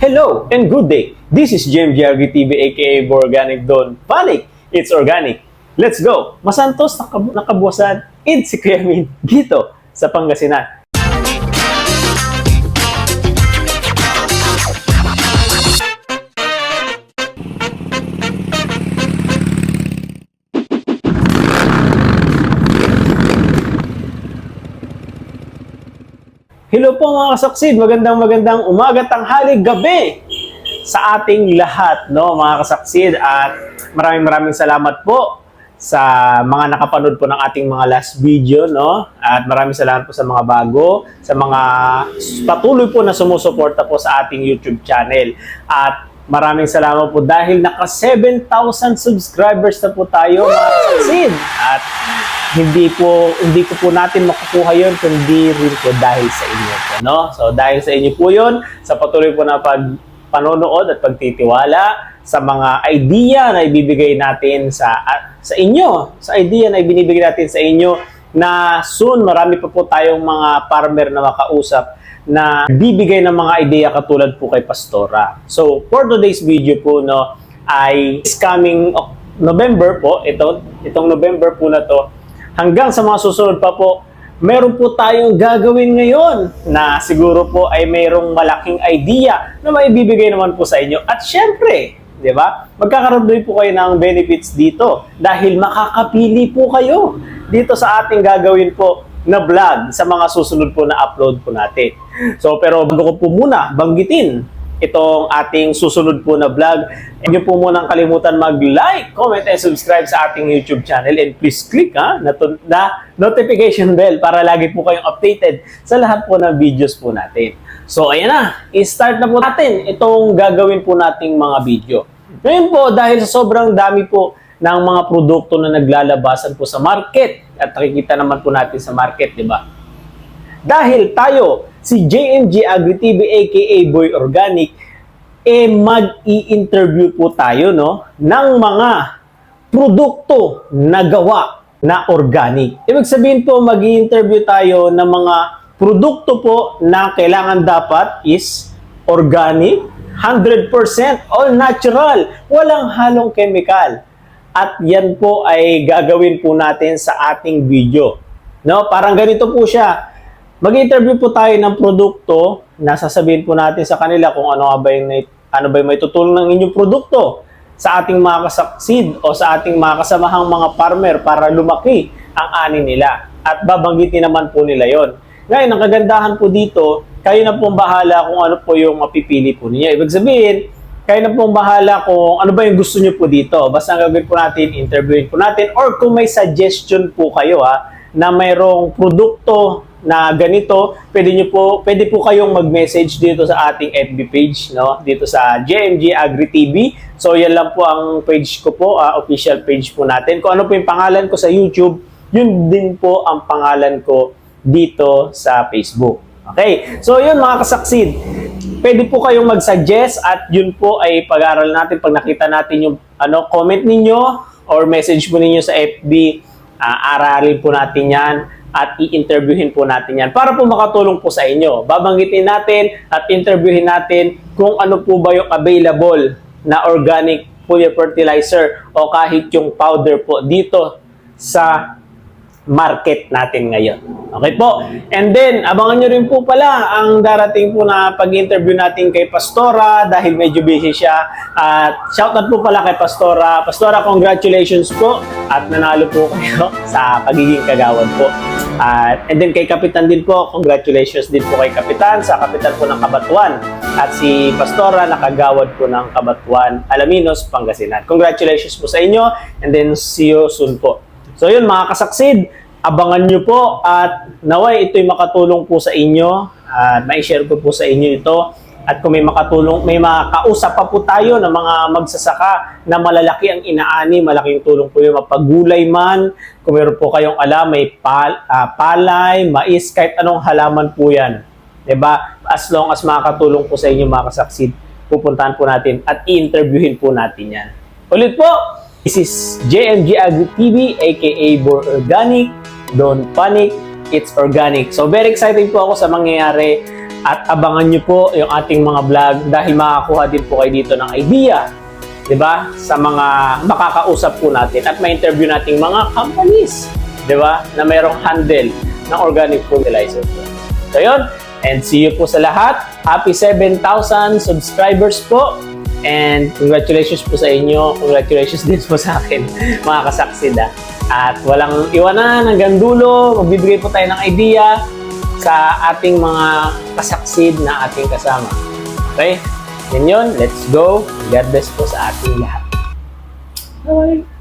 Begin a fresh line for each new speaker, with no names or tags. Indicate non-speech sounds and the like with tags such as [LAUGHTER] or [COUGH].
Hello and good day. This is JMG Agri TV aka Organic Don. Panic, it's organic. Let's go! Masantos nakab- nakabuwasan. It's si Kuya Min dito sa Pangasinan. Hello po mga kasaksid, magandang magandang umaga, tanghali, gabi sa ating lahat, no, mga kasaksid. At maraming maraming salamat po sa mga nakapanood po ng ating mga last video, no? At maraming salamat po sa mga bago, sa mga patuloy po na sumusuporta po sa ating YouTube channel. At maraming salamat po dahil naka 7,000 subscribers na po tayo, mga kasaksid. At hindi po hindi ko po natin makukuha yon kundi rin po dahil sa inyo po no so dahil sa inyo po yon sa patuloy po na pag panonood at pagtitiwala sa mga idea na ibibigay natin sa at sa inyo sa idea na ibinibigay natin sa inyo na soon marami pa po tayong mga farmer na makausap na bibigay ng mga idea katulad po kay Pastora. So, for today's video po, no, ay is coming November po, ito, itong November po na to, hanggang sa mga susunod pa po, meron po tayong gagawin ngayon na siguro po ay mayroong malaking idea na maibibigay naman po sa inyo. At syempre, di ba, magkakaroon din po kayo ng benefits dito dahil makakapili po kayo dito sa ating gagawin po na vlog sa mga susunod po na upload po natin. So, pero bago ko po muna banggitin itong ating susunod po na vlog. Huwag niyo po munang kalimutan mag-like, comment, and subscribe sa ating YouTube channel. And please click ha, na, na notification bell para lagi po kayong updated sa lahat po ng videos po natin. So ayan na, i-start na po natin itong gagawin po nating mga video. Ngayon po, dahil sa sobrang dami po ng mga produkto na naglalabasan po sa market, at nakikita naman po natin sa market, di ba? Dahil tayo, si JMG Agri TV aka Boy Organic, eh mag-i-interview po tayo no, ng mga produkto na gawa na organic. Ibig sabihin po, mag-i-interview tayo ng mga produkto po na kailangan dapat is organic, 100% all natural, walang halong chemical. At yan po ay gagawin po natin sa ating video. No, parang ganito po siya. Mag-interview po tayo ng produkto na sasabihin po natin sa kanila kung ano ba yung ano ba yung may tutulong ng inyong produkto sa ating mga kasaksid o sa ating mga kasamahang mga farmer para lumaki ang ani nila. At babanggitin naman po nila yon. Ngayon, ang kagandahan po dito, kayo na pong bahala kung ano po yung mapipili po ninyo. Ibig sabihin, kayo na pong bahala kung ano ba yung gusto nyo po dito. Basta ang gagawin po natin, interviewin po natin. Or kung may suggestion po kayo ha, na mayroong produkto na ganito, pwede nyo po, pwede po kayong mag-message dito sa ating FB page, no? Dito sa JMG Agri TV. So, yan lang po ang page ko po, ah, official page po natin. Kung ano po yung pangalan ko sa YouTube, yun din po ang pangalan ko dito sa Facebook. Okay? So, yun mga kasaksid. Pwede po kayong mag-suggest at yun po ay pag-aaral natin pag nakita natin yung ano, comment ninyo or message po ninyo sa FB, ah, aralin po natin yan at i-interviewin po natin yan para po makatulong po sa inyo. Babanggitin natin at interviewin natin kung ano po ba yung available na organic foliar fertilizer o kahit yung powder po dito sa market natin ngayon. Okay po? And then, abangan nyo rin po pala ang darating po na pag-interview natin kay Pastora dahil medyo busy siya. At shoutout po pala kay Pastora. Pastora, congratulations po at nanalo po kayo [LAUGHS] sa pagiging kagawad po. At and then kay Kapitan din po, congratulations din po kay Kapitan sa Kapitan po ng Kabatuan. At si Pastora, nakagawad po ng Kabatuan, Alaminos, Pangasinan. Congratulations po sa inyo and then see you soon po. So yun mga kasaksid, abangan nyo po at naway ito'y makatulong po sa inyo at mai-share ko po sa inyo ito. At kung may makatulong, may makausap pa po tayo ng mga magsasaka na malalaki ang inaani, malaking tulong po yung mapagulay man. Kung meron po kayong alam, may pal, ah, palay, mais, kahit anong halaman po yan. ba? As long as makakatulong po sa inyo mga kasaksid, pupuntahan po natin at i-interviewin po natin yan. Ulit po, This is JMG Agri TV aka Bor Organic. Don't panic, it's organic. So very excited po ako sa mangyayari At abangan nyo po yung ating mga vlog dahil makakakuha din po kayo dito ng idea 'di ba? Sa mga makakausap po natin at may interview nating mga companies, 'di ba? Na mayroong handle ng organic fertilizer. So yun, and see you po sa lahat. Happy 7,000 subscribers po. And congratulations po sa inyo. Congratulations [LAUGHS] din po sa akin, mga kasaksida. At walang iwanan hanggang dulo. Magbibigay po tayo ng idea sa ating mga kasaksid na ating kasama. Okay? Yan yun. Let's go. God bless po sa ating lahat. Bye!